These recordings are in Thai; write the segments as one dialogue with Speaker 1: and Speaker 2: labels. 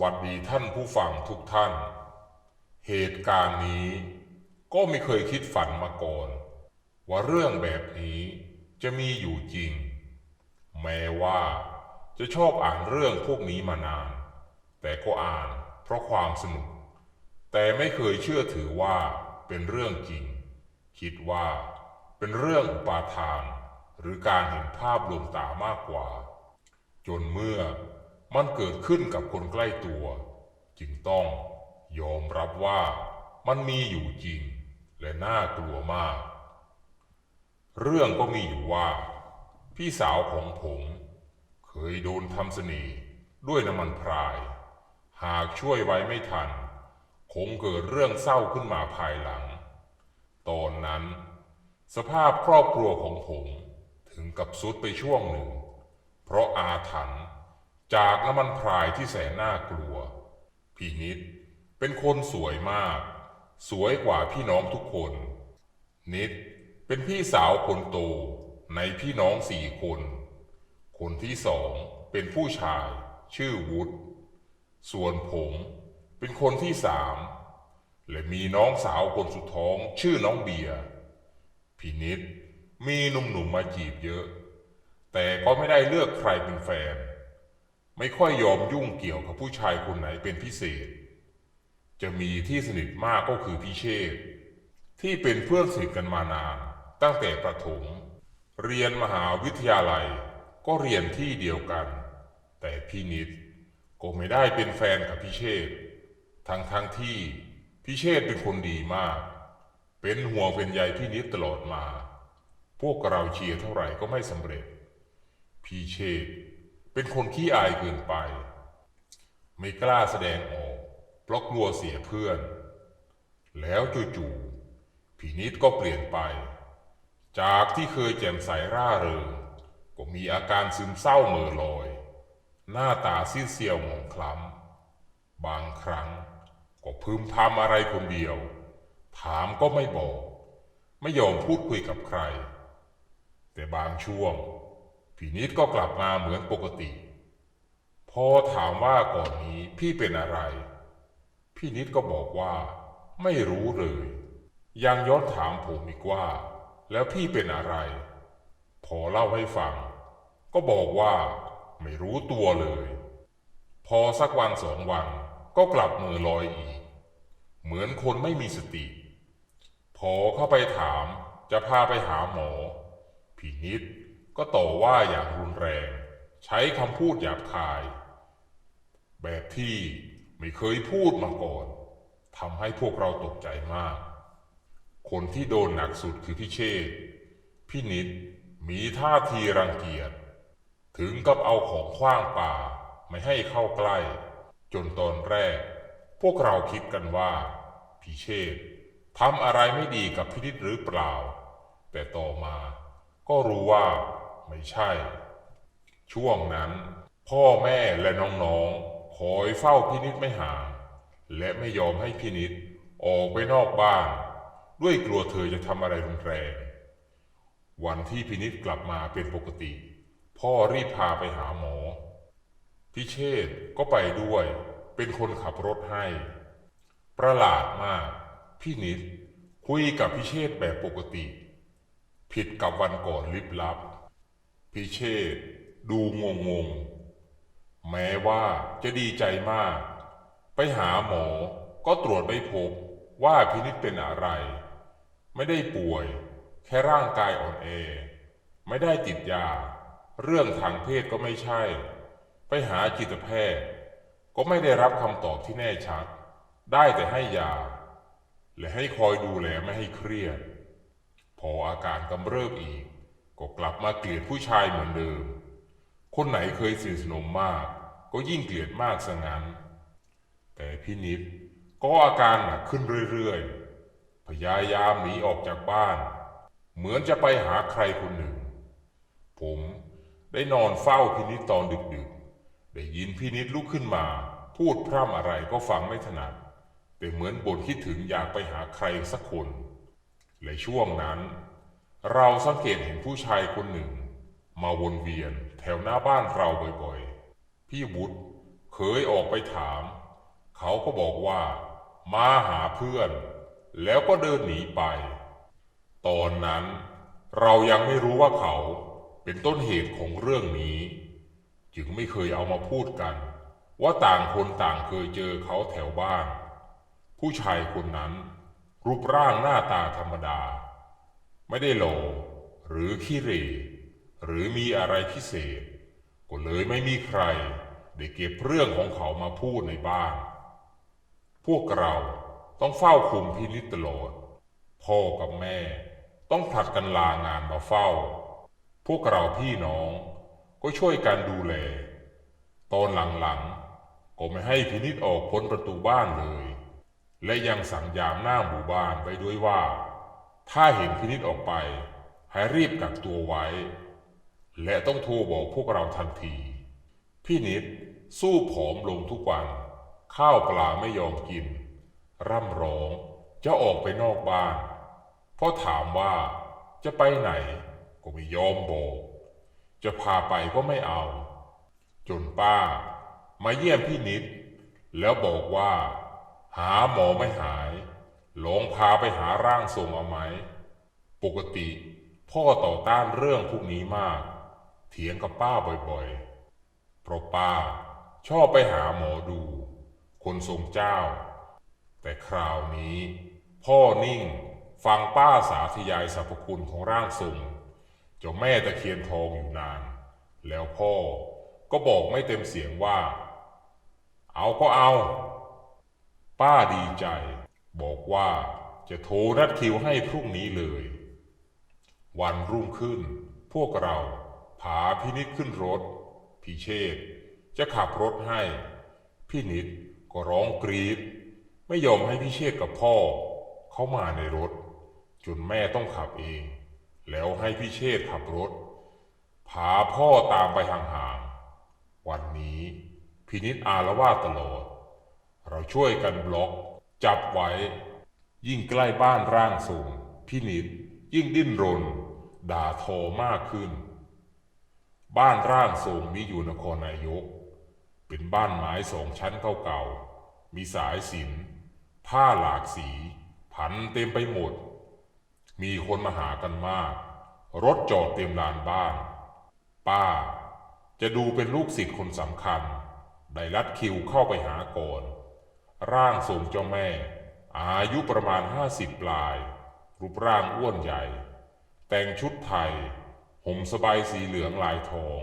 Speaker 1: วัสดีท่านผู้ฟังทุกท่าน เหตุการณ์นี้ก็ไม่เคยคิดฝันมาก่อน ว่าเรื่องแบบนี้จะมีอยู่จริง แม้ว่าจะชอบอ่านเรื่องพวกนี้มานาน แต่ก็อ่านเพราะความสนุก แต่ไม่เคยเชื่อถือว่าเป็นเรื่องจริง คิดว่าเป็นเรื่องอุปาทาน หรือการเห็นภาพลวงตามากกว่า จนเมื่อ มันเกิดขึ้นกับคนใกล้ตัว จึงต้องยอมรับว่ามันมีอยู่จริงและน่ากลัวมาก เรื่องก็มีอยู่ว่า พี่สาวของผม เคยโดนทำเสน่ห์ด้วยน้ำมันพราย หากช่วยไว้ไม่ทัน คงเกิดเรื่องเศร้าขึ้นมาภายหลัง ตอนนั้น สภาพครอบครัวของผมถึงกับสุดไปช่วงหนึ่ง เพราะอาถรรพ์ จากน้ำมันพรายที่แสนน่ากลัว พี่นิดเป็นคนสวยมาก สวยกว่าพี่น้องทุกคน นิดเป็นพี่สาวคนโตในพี่น้องสี่คน คนที่สองเป็นผู้ชาย ชื่อวุฒิส่วนผมเป็นคนที่สามและมีน้องสาวคนสุดท้องชื่อน้องเบียร์พี่นิดมีหนุ่มๆมาจีบเยอะ แต่ก็ไม่ได้เลือกใครเป็นแฟน ไม่ค่อยยอมยุ่งเกี่ยวกับผู้ชายคนไหนเป็นพิเศษ จะมีที่สนิทมากก็คือพี่เชษที่เป็นเพื่อนสนิทกันมานาน ตั้งแต่ประถม เรียนมหาวิทยาลัยก็เรียนที่เดียวกัน แต่พี่นิดก็ไม่ได้เป็นแฟนกับพี่เชษทั้งทั้งที่พี่เชษเป็นคนดีมาก เป็นห่วงเป็นใยพี่นิดตลอดมา พวกเราเชียร์เท่าไหร่ก็ไม่สำเร็จพี่เชษ เป็นคนขี้อายเกินไป ไม่กล้าแสดงออกเพราะกลัวเสียเพื่อน แล้วจู่ๆพีนิดก็เปลี่ยนไป จากที่เคยแจ่มใสร่าเริงก็มีอาการซึมเศร้าเหม่อลอย หน้าตาซีดเซียวหมองคล้ำบางครั้งก็พึมพำอะไรคนเดียว ถามก็ไม่บอก ไม่ยอมพูดคุยกับใคร แต่บางช่วง พี่นิดก็กลับมาเหมือนปกติ พอถามว่าก่อนนี้พี่เป็นอะไร พี่นิดก็บอกว่าไม่รู้เลย ยังย้อนถามผมอีกว่า แล้วพี่เป็นอะไร พอเล่าให้ฟัง ก็บอกว่าไม่รู้ตัวเลย พอสักวันสองวันก็กลับมือลอยอีก เหมือนคนไม่มีสติ พอเข้าไปถามจะพาไปหาหมอ พี่นิด ก็ต่อว่าอย่างรุนแรง ใช้คำพูดหยาบคาย แบบที่ไม่เคยพูดมาก่อนทำให้พวกเราตกใจมาก คนที่โดนหนักสุดคือพี่เชษพี่นิดมีท่าทีรังเกียจ ถึงกับเอาของขว้างป่าไม่ให้เข้าใกล้ จนตอนแรก พวกเราคิดกันว่าพี่เชษทำอะไรไม่ดีกับพี่นิดหรือเปล่า แต่ต่อมาก็รู้ว่า ไม่ใช่ ช่วงนั้น พ่อแม่และน้องๆ คอยเฝ้าพินิษไม่ห่างและไม่ยอมให้พินิษออกไปนอกบ้าน ด้วยกลัวเธอจะทำอะไรรุนแรง วันที่พินิษกลับมาเป็นปกติ พ่อรีบพาไปหาหมอ พิเชษก็ไปด้วย เป็นคนขับรถให้ ประหลาดมากพี่นิดคุยกับพิเชษแบบปกติ ผิดกับวันก่อนลิบลับ พิเชษดูงงง แม้ว่าจะดีใจมาก ไปหาหมอก็ตรวจไม่พบว่าพินิษเป็นอะไร ไม่ได้ป่วย แค่ร่างกายอ่อนแอ ไม่ได้ติดยา เรื่องทางเพศก็ไม่ใช่ ไปหาจิตแพทย์ ก็ไม่ได้รับคำตอบที่แน่ชัด ได้แต่ให้ยา และให้คอยดูแลไม่ให้เครียด พออาการกำเริบอีก ก็กลับมาเกลียดผู้ชายเหมือนเดิม คนไหนเคยสนิทสนมมาก ก็ยิ่งเกลียดมากซะงั้น แต่พี่นิดก็อาการหนักขึ้นเรื่อยๆ พยายามหนีออกจากบ้าน เหมือนจะไปหาใครคนหนึ่ง ผมได้นอนเฝ้าพี่นิดตอนดึกๆ ได้ยินพี่นิดลุกขึ้นมา พูดพร่ำอะไรก็ฟังไม่ถนัดแต่เหมือนบ่นคิดถึงอยากไปหาใครสักคน และช่วงนั้น เราสังเกตเห็นผู้ชายคนหนึ่ง มาวนเวียนแถวหน้าบ้านเราบ่อยๆ พี่วุฒิเคยออกไปถาม เขาก็บอกว่า มาหาเพื่อน แล้วก็เดินหนีไป ตอนนั้นเรายังไม่รู้ว่าเขาเป็นต้นเหตุของเรื่องนี้ จึงไม่เคยเอามาพูดกัน ว่าต่างคนต่างเคยเจอเขาแถวบ้าน ผู้ชายคนนั้น รูปร่างหน้าตาธรรมดา ไม่ได้หล่อหรือขี้เหร่หรือมีอะไรพิเศษ ก็เลยไม่มีใคร ได้เก็บเรื่องของเขามาพูดในบ้าน พวกเราต้องเฝ้าคุมพินิจตลอด พ่อกับแม่ต้องผลัดกันลางานมาเฝ้า พวกเราพี่น้องก็ช่วยกันดูแล ตอนหลังๆก็ไม่ให้พินิจออกพ้นประตูบ้านเลย และยังสั่งยามหน้าหมู่บ้านไปด้วยว่า ถ้าเห็นพินิจออกไป ให้รีบกักตัวไว้ และต้องโทรบอกพวกเราทันที พี่นิดสู้ผอมลงทุกวัน ข้าวปลาไม่ยอมกิน ร่ำร้องจะออกไปนอกบ้านเพราะถามว่าจะไปไหน ก็ไม่ยอมบอก จะพาไปก็ไม่เอา จนป้ามาเยี่ยมพี่นิด แล้วบอกว่า หาหมอไม่หาย ลองพาไปหาร่างทรงเอาไหม ปกติ พ่อต่อต้านเรื่องพวกนี้มาก เถียงกับป้าบ่อยๆ เพราะป้าชอบไปหาหมอดู คนทรงเจ้า แต่คราวนี้ พ่อนิ่งฟังป้าสาธยายสรรพคุณของร่างทรงเจ้าแม่ตะเคียนทองอยู่นาน แล้วพ่อก็บอกไม่เต็มเสียงว่า เอาก็เอา ป้าดีใจ บอกว่าจะโทรนัดคิวให้พรุ่งนี้เลย วันรุ่งขึ้น พวกเราพาพินิจขึ้นรถ พี่เชษจะขับรถให้ พี่นิดก็ร้องกรีดไม่ยอมให้พี่เชษกับพ่อ เข้ามาในรถ จนแม่ต้องขับเอง แล้วให้พี่เชษขับรถ พาพ่อตามไปห่างๆวันนี้พินิษอารวาตลอด เราช่วยกันบล็อก จับไว้ ยิ่งใกล้บ้านร่างทรงพินิษยิ่งดิ้นรน ด่าทอมากขึ้น บ้านร่างทรงมีอยู่นครนายก เป็นบ้านไม้สองชั้นเก่าๆมีสายสินผ้าหลากสีพันเต็มไปหมด มีคนมาหากันมาก รถจอดเต็มลานบ้าน ป้าจะดูเป็นลูกศิษย์คนสำคัญ ได้รัดคิวเข้าไปหาก่อน ร่างทรงเจ้าแม่ อายุประมาณห้าสิบปลาย รูปร่างอ้วนใหญ่ แต่งชุดไทย ห่มสบายสีเหลืองลายทอง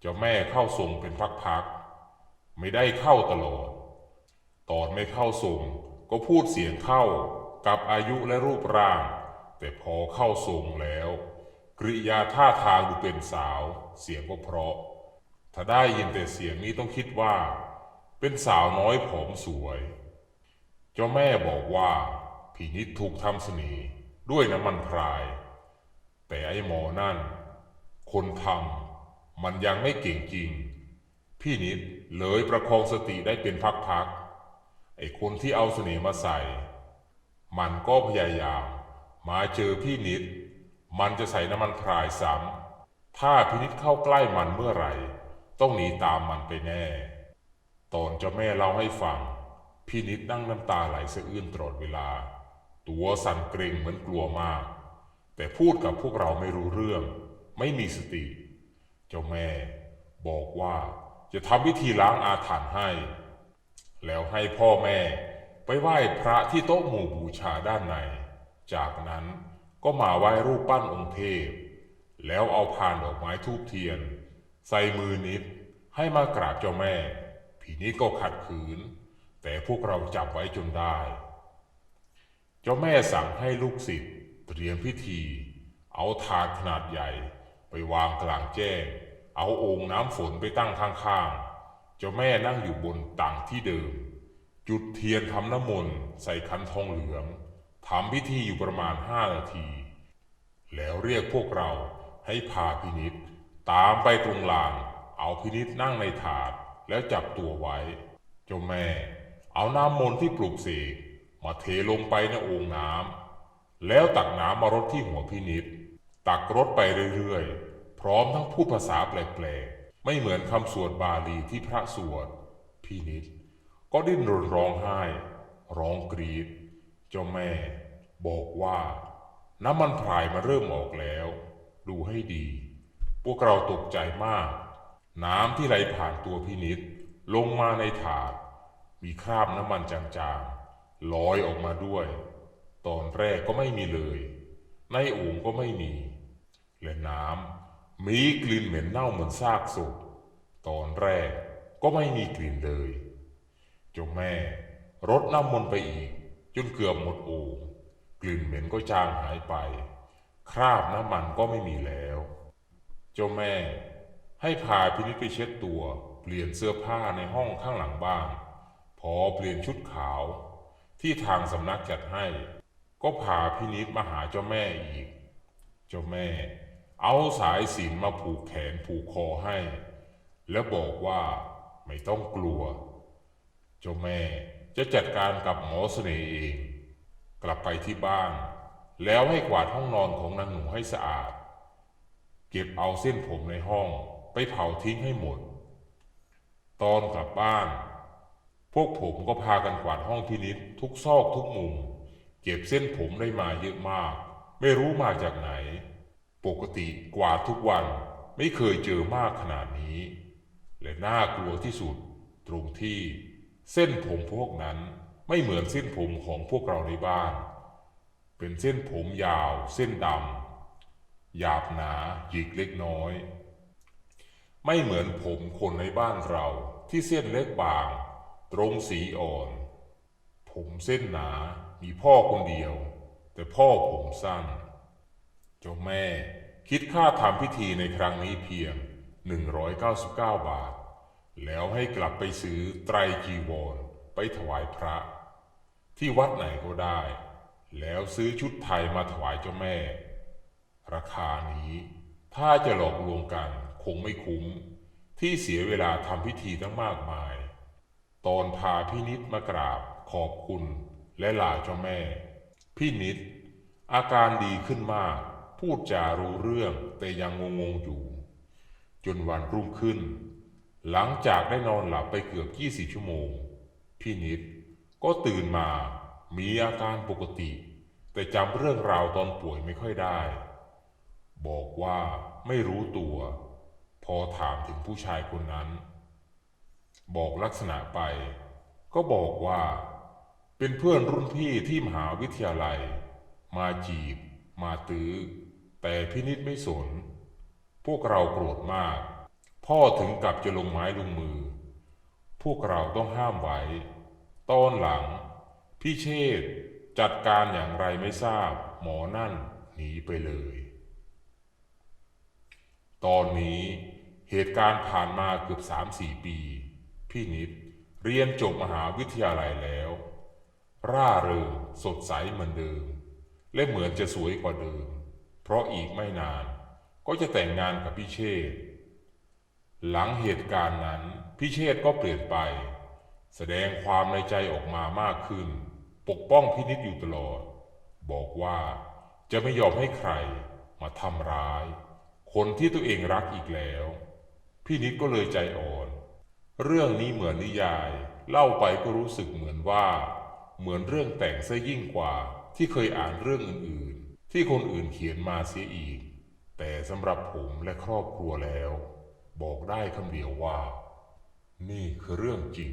Speaker 1: เจ้าแม่เข้าทรงเป็นพักๆ ไม่ได้เข้าตลอด ตอนไม่เข้าทรงก็พูดเสียงเข้ากับอายุและรูปร่าง แต่พอเข้าทรงแล้วกริยาท่าทางดูเป็นสาว เสียงก็เพราะ ถ้าได้ยินแต่เสียงนี้ต้องคิดว่า เป็นสาวน้อยผอมสวย เจ้าแม่บอกว่าผีนิดถูกทำเสน่ห์ด้วยน้ำมันพราย แต่ไอ้หมอนั่น คนทำมันยังไม่เก่งจริง พี่นิดเลยประคองสติได้เป็นพักๆไอ้คนที่เอาเสน่ห์มาใส่ มันก็พยายามมาเจอพี่นิด มันจะใส่น้ำมันพรายซ้ำถ้าพี่นิดเข้าใกล้มันเมื่อไหร่ ต้องหนีตามมันไปแน่ ตอนเจ้าแม่เล่าให้ฟัง พี่นิดนั่งน้ำตาไหลสะอื้นตลอดเวลา ตัวสั่นเกรงเหมือนกลัวมาก แต่พูดกับพวกเราไม่รู้เรื่อง ไม่มีสติ เจ้าแม่บอกว่าจะทำพิธีล้างอาถรรพ์ให้ แล้วให้พ่อแม่ไปไหว้พระที่โต๊ะหมู่บูชาด้านใน จากนั้นก็มาไหว้รูปปั้นองค์เทพ แล้วเอาพานดอกไม้ทูบเทียน ใส่มือนิดให้มากราบเจ้าแม่ ผีนิดก็ขัดขืน แต่พวกเราจับไว้จนได้ เจ้าแม่สั่งให้ลูกศิษย์เตรียมพิธี เอาถาดขนาดใหญ่ไปวางกลางแจ้ง เอาโอ่งน้ำฝนไปตั้งข้างๆ เจ้าแม่นั่งอยู่บนตังที่เดิม จุดเทียนทำน้ำมนต์ใส่ขันทองเหลืองทำพิธีอยู่ประมาณห้านาที แล้วเรียกพวกเราให้พาพินิษตามไปตรงลานเอาพินิษนั่งในถาด แล้วจับตัวไว้ เจ้าแม่ เอาน้ำมนต์ที่ปลุกเสกมาเทลงไปในโอ่งน้ำแล้วตักน้ำมารดที่หัวพินิษตักรดไปเรื่อยๆ พร้อมทั้งพูดภาษาแปลกๆ ไม่เหมือนคำสวดบาลีที่พระสวด พี่นิด ก็ดิ้นรนร้องไห้ ร้องกรีด เจ้าแม่ บอกว่าน้ำมันพรายมาเริ่มออกแล้ว ดูให้ดี พวกเราตกใจมาก น้ำที่ไหลผ่านตัวพี่นิดลงมาในถาด มีคราบน้ำมันจางๆลอยออกมาด้วย ตอนแรกก็ไม่มีเลย ในโอ่งก็ไม่มี และน้ำมีกลิ่นเหม็นเน่าเหมือนซากศพตอนแรกก็ไม่มีกลิ่นเลยเจ้าแม่รดน้ำมนต์ไปอีก จนเกือบหมดโอ่งกลิ่นเหม็นก็จางหายไป คราบน้ำมันก็ไม่มีแล้ว เจ้าแม่ ให้พาพินิจไปเช็ดตัว เปลี่ยนเสื้อผ้าในห้องข้างหลังบ้าน พอเปลี่ยนชุดขาว ที่ทางสำนักจัดให้ ก็พาพินิจมาหาเจ้าแม่อีก เจ้าแม่ เอาสายสินมาผูกแขนผูกคอให้ แล้วบอกว่าไม่ต้องกลัว เจ้าแม่จะจัดการกับหมอเสน่ห์เอง กลับไปที่บ้าน แล้วให้กวาดห้องนอนของนางหนูให้สะอาด เก็บเอาเส้นผมในห้อง ไปเผาทิ้งให้หมด ตอนกลับบ้าน พวกผมก็พากันกวาดห้องพินิษทุกซอกทุกมุม เก็บเส้นผมได้มาเยอะมาก ไม่รู้มาจากไหน ปกติกวาดทุกวันไม่เคยเจอมากขนาดนี้ และน่ากลัวที่สุด ตรงที่เส้นผมพวกนั้นไม่เหมือนเส้นผมของพวกเราในบ้าน เป็นเส้นผมยาว เส้นดำหยาบหนาหยิกเล็กน้อย ไม่เหมือนผมคนในบ้านเราที่เส้นเล็กบาง ตรงสีอ่อน ผมเส้นหนา มีพ่อคนเดียว แต่พ่อผมสั้น เจ้าแม่คิดค่าทำพิธีในครั้งนี้เพียง 199 บาท แล้วให้กลับไปซื้อไตรจีวรไปถวายพระ ที่วัดไหนก็ได้ แล้วซื้อชุดไทยมาถวายเจ้าแม่ ราคานี้ถ้าจะหลอกลวงกัน คงไม่คุ้ม ที่เสียเวลาทำพิธีตั้งมากมาย ตอนพาพี่นิดมากราบขอบคุณและลาเจ้าแม่ พี่นิด อาการดีขึ้นมาก พูดจารู้เรื่องแต่ยังงงๆอยู่ จนวันรุ่งขึ้น หลังจากได้นอนหลับไปเกือบ20ชั่วโมง พี่นิดก็ตื่นมามีอาการปกติ แต่จำเรื่องราวตอนป่วยไม่ค่อยได้ บอกว่าไม่รู้ตัว พอถามถึงผู้ชายคนนั้น บอกลักษณะไป ก็บอกว่า เป็นเพื่อนรุ่นพี่ที่มหาวิทยาลัย มาจีบ มาตื้อ แต่พินิษไม่สน พวกเราโกรธมาก พ่อถึงกับจะลงไม้ลงมือ พวกเราต้องห้ามไว้ ตอนหลัง พี่เชษจัดการอย่างไรไม่ทราบ หมอนั่นหนีไปเลย ตอนนี้ เหตุการณ์ผ่านมาเกือบสามสี่ปี พี่นิดเรียนจบมหาวิทยาลัยแล้ว ร่าเริงสดใสเหมือนเดิม และเหมือนจะสวยกว่าเดิม เพราะอีกไม่นานก็จะแต่งงานกับพี่เชษหลังเหตุการณ์นั้นพี่เชษก็เปลี่ยนไป แสดงความในใจออกมามากขึ้น ปกป้องพี่นิดอยู่ตลอด บอกว่าจะไม่ยอมให้ใครมาทำร้าย คนที่ตัวเองรักอีกแล้ว พี่นิดก็เลยใจอ่อน เรื่องนี้เหมือนนิยาย เล่าไปก็รู้สึกเหมือนว่า เหมือนเรื่องแต่งซะยิ่งกว่า ที่เคยอ่านเรื่องอื่นๆ ที่คนอื่นเขียนมาเสียอีก แต่สำหรับผมและครอบครัวแล้ว บอกได้คำเดียวว่า นี่คือเรื่องจริง